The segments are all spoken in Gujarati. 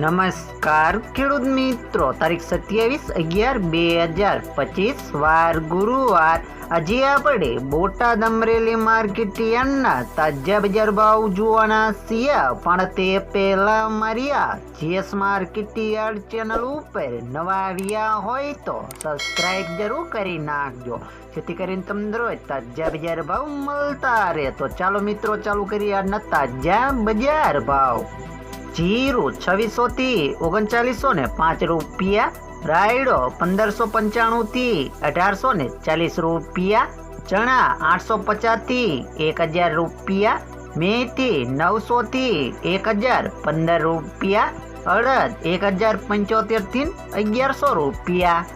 નમસ્કાર, ખેડૂત મિત્રો. તારીખ સત્યાવીસ અગિયાર બે હજાર પચીસ, વાર ગુરુવાર. આજે આપણે બોટાદ અમરેલી માર્કેટ યાર્ડના તાજા બજાર ભાવ જોવાના છીએ. પણ તે પહેલા માર્યા, જીએસ માર્કેટ યાર્ડ ચેનલ ઉપર નવા આવ્યા હોય તો સબસ્ક્રાઇબ જરૂર કરી નાખજો. જેથી કરીને તમને રોજ તાજા બજાર ભાવ મળતા રહે. તો ચાલો મિત્રો, ચાલુ કરીએ આજના તાજા બજાર ભાવ. જીરું છવ્વીસો થી ઓગણચાલીસો ને પાંચ રૂપિયા, રાયડો પંદરસો પંચાણું થી અઢારસો ને ચાલીસ રૂપિયા, ચણા આઠસો પચાસથી એક હજાર રૂપિયા, મેથી નવસો થી એક હજાર પંદર રૂપિયા, અડદ એક હજાર પંચોતેરથી અગિયારસો રૂપિયા,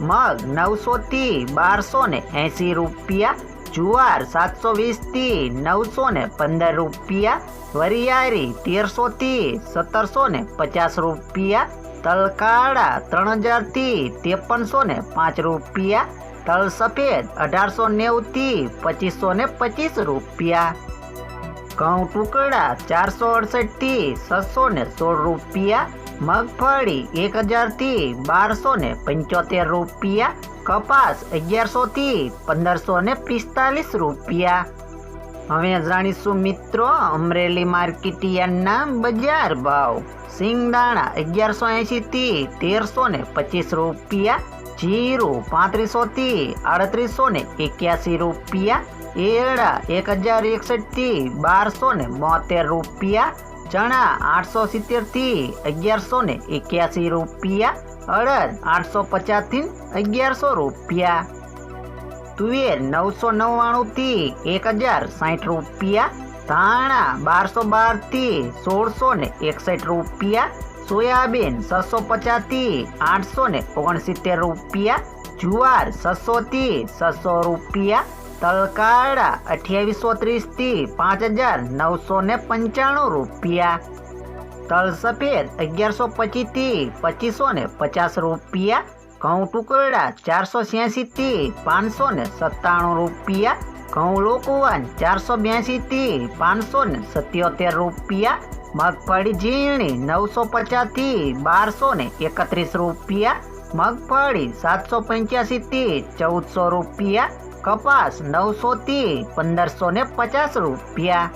મગ નવસો થી બારસો ને એંસી રૂપિયા જુવાર સાતસો વીસથી નવસો ને પંદર રૂપિયા વરિયારી તેરસો થી સત્તરસો ને પચાસ રૂપિયા, તલકાળા ત્રણ હજારથી ત્રેપનસો ને પાંચ રૂપિયા તલ સફેદ અઢારસો નેવું થી પચીસો ને પચીસ રૂપિયા. ઘઉં ટુકડા ચારસો અડસઠથી છસો ને સોળ રૂપિયા, મગફળી એક હજારથી બારસો ને પંચોતેર રૂપિયા કપાસ અગિયારસો થી પંદરસો ને પિસ્તાલીસ રૂપિયા. હવે જાણીશું મિત્રો, અમરેલી માર્કેટિયાના બજાર ભાવ. સિંગદાણા અગિયારસો એંશી થી તેરસો ને પચીસ રૂપિયા. જીરું પાંત્રીસો થી આડત્રીસો ને એક્યાસી રૂપિયા. એડા એક હજાર એકસઠથી બારસો ને બોતેર રૂપિયા. ચણા આઠસો સિત્તેરથી અગિયારસો ને એક્યાસી રૂપિયા, અડદ આઠસો પચાસથી અગિયારસો રૂપિયા. તુવેર નવસો નવ્વાણું થી એક હજાર સાઠ રૂપિયા, ધાણા બારસો બારથી સોળસો ને એકસઠ રૂપિયા, સોયાબીન છસો પચાસથી આઠસો ને ઓગણસિત્તેર રૂપિયા, જુવાર છસો થી છસો રૂપિયા તલકાળા અઠ્યાવીસો ત્રીસથી પાંચ હજાર નવસો ને પંચાણું રૂપિયા. તલ સફેદ અગિયારસો પચીસથી પચીસો ને પચાસ રૂપિયા. ઘઉં ટુકડા ચારસો છ્યાસીથી પાંચસો ને સત્તાણું રૂપિયા. ઘઉં લોકવાન ચારસો બ્યાસીથી પાંચસો ને સત્યોતેર રૂપિયા. મગફળી ઝીણી નવસો પચાસથી બારસો ને એકત્રીસ રૂપિયા. મગફળી સાતસો પંચ્યાસીથી ચૌદસો રૂપિયા. કપાસ નવસો થી પંદરસો ને પચાસ રૂપિયા.